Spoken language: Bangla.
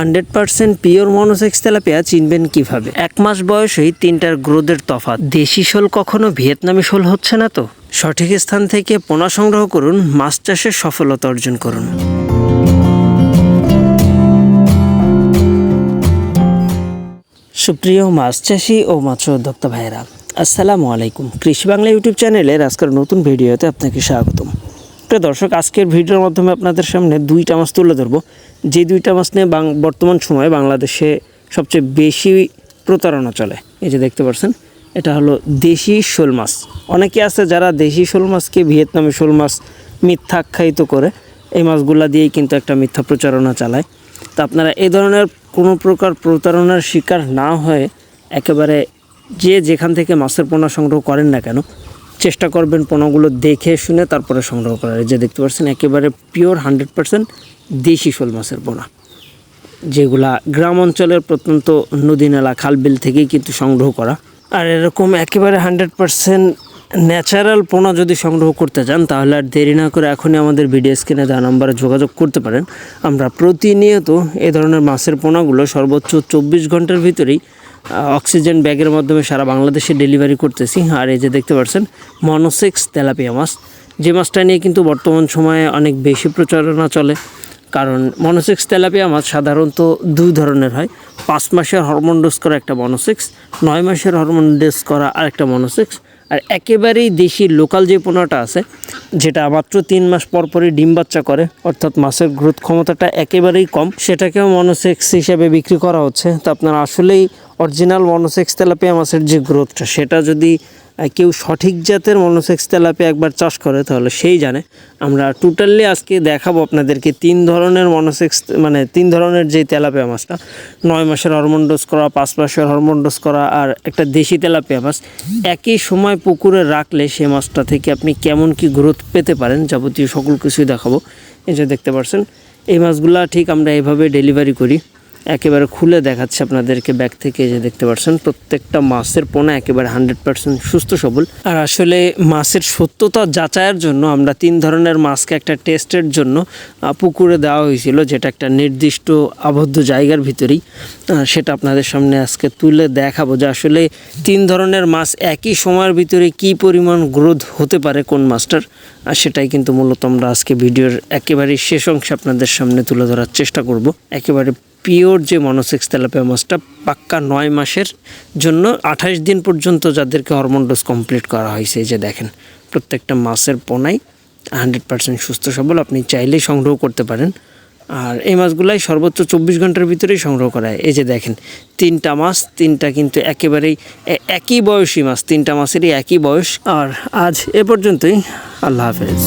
Hundred percent pure monosex tilapia চিনবেন কীভাবে? এক মাস বয়সেই তিনটার গ্রোথের তফাৎ। দেশি শোল কখনো ভিয়েতনামি শোল হচ্ছে না তো? সঠিক স্থান থেকে পোনা সংগ্রহ করুন, মাছ চাষে সফলতা অর্জন করুন। সুপ্রিয় মাছ চাষি ও মাছ উদ্যোক্তা ভাইয়েরা, আসসালামু আলাইকুম। কৃষি বাংলা ইউটিউব চ্যানেলের আজকের নতুন ভিডিওতে আপনাকে স্বাগতম। প্রিয় দর্শক, আজকের ভিডিওর মাধ্যমে আপনাদের সামনে দুইটা মাছ তুলে ধরবো। যে দুইটা মাছ নিয়ে বর্তমান সময়ে বাংলাদেশে সবচেয়ে বেশি প্রতারণা চলে, এই যে দেখতে পাচ্ছেন, এটা হলো দেশি শোল মাছ। অনেকে আছে যারা দেশি শোল মাছকে ভিয়েতনামি শোল মাছ মিথ্যা আখ্যায়িত করে, এই মাছগুলা দিয়েই কিন্তু একটা মিথ্যা প্রচারণা চালায়। তা আপনারা এই ধরনের কোনো প্রকার প্রতারণার শিকার না হয়ে একেবারে যে যেখান থেকে মাছের পোনা সংগ্রহ করেন না কেন চেষ্টা করবেন পোনাগুলো দেখে শুনে তারপরে সংগ্রহ করার। যে দেখতে পাচ্ছেন, একেবারে পিওর হান্ড্রেড পার্সেন্ট দেশি শোল মাছের পোনা। যেগুলা গ্রাম অঞ্চলের প্রত্যন্ত নদী নালা খাল বিল থেকেই কিন্তু সংগ্রহ করা। আর এরকম একেবারে হান্ড্রেড পার্সেন্ট ন্যাচারাল পোনা যদি সংগ্রহ করতে চান, তাহলে আর দেরি না করে এখনই আমাদের ভিডিও স্ক্রিনে দেওয়া নাম্বারে যোগাযোগ করতে পারেন। আমরা প্রতিনিয়ত এই ধরনের মাছের পোনাগুলো সর্বোচ্চ চব্বিশ ঘণ্টার ভিতরেই অক্সিজেন ব্যাগের মাধ্যমে সারা বাংলাদেশে ডেলিভারি করতেছি। আর এই যে দেখতে পাচ্ছেন মনোসেক্স তেলাপিয়া মাছ। যে মাছটা নিয়ে কিন্তু বর্তমান সময়ে অনেক বেশি প্রচারণা চলে। কারণ মনোসেক্স তেলাপিয়া মাছ সাধারণত দুই ধরনের হয়। পাঁচ মাসের হরমোন ডোজ করা একটা মনোসেক্স নয় মাসের হরমোন ডোজ করা আরেকটা মনোসেক্স আর একেবারেই দেশি লোকাল যে পোনাটা আছে, যেটা মাত্র তিন মাস পর পরই ডিম বাচ্চা করে, অর্থাৎ মাছের গ্রোথ ক্ষমতাটা একেবারেই কম, সেটাকেও মনোসেক্স হিসেবে বিক্রি করা হচ্ছে। তো আপনারা আসলেই অরিজিনাল মনোসেক্স তেলাপিয়া মাছের যে গ্রোথটা, সেটা যদি কেউ সঠিক জাতের মনোসেক্স তেলাপিয়া একবার চাষ করে, তাহলে সেই জানে। আমরা টোটালি আজকে দেখাবো আপনাদেরকে তিন ধরনের মনোসেক্স মানে তিন ধরনের যে তেলাপিয়া মাছটা। নয় মাসের হরমোন ডোজ করা, পাঁচ মাসের হরমোন ডোজ করা আর একটা দেশি তেলাপিয়া মাছ। একই সময় পুকুরে রাখলে সে মাছটা থেকে আপনি কেমন কি গ্রোথ পেতে পারেন যাবতীয় সকল কিছুই দেখাবো। এই যে দেখতে পাচ্ছেন এই মাছগুলা ঠিক আমরা এভাবে ডেলিভারি করি। একেবারে খুলে দেখাচ্ছে আপনাদেরকে ব্যাগ থেকে যে দেখতে পাচ্ছেন, প্রত্যেকটা মাছের পোনা একেবারে হান্ড্রেড পার্সেন্ট সুস্থ সবল। আর আসলে মাছের সত্যতা যাচাইয়ের জন্য আমরা তিন ধরনের মাছকে একটা টেস্টের জন্য পুকুরে দেওয়া হয়েছিল, যেটা একটা নির্দিষ্ট আবদ্ধ জায়গার ভিতরেই সেটা আপনাদের সামনে আজকে তুলে দেখাবো যে আসলে তিন ধরনের মাছ একই সময়ের ভিতরে কি পরিমাণ গ্রোথ হতে পারে কোন মাছটার, আর সেটাই কিন্তু মূলত আমরা আজকে ভিডিওর একেবারে শেষ অংশে আপনাদের সামনে তুলে ধরার চেষ্টা করব। একেবারে পিওর যে মনোসেক্স তেলাপিয়া মাছটা পাক্কা নয় মাসের জন্য আঠাশ দিন পর্যন্ত যাদেরকে হরমোন ডোজ কমপ্লিট করা হয়েছে, এই যে দেখেন, প্রত্যেকটা মাছের পোনাই হান্ড্রেড পার্সেন্ট সুস্থ সবল, আপনি চাইলেই সংগ্রহ করতে পারেন। আর এই মাছগুলাই সর্বোচ্চ চব্বিশ ঘণ্টার ভিতরেই সংগ্রহ করা হয়। এই যে দেখেন, তিনটা মাছ, তিনটা কিন্তু একেবারেই একই বয়সী মাছ, তিনটা মাছেরই একই বয়স। আর আজ এ পর্যন্তই, আল্লাহ হাফেজ।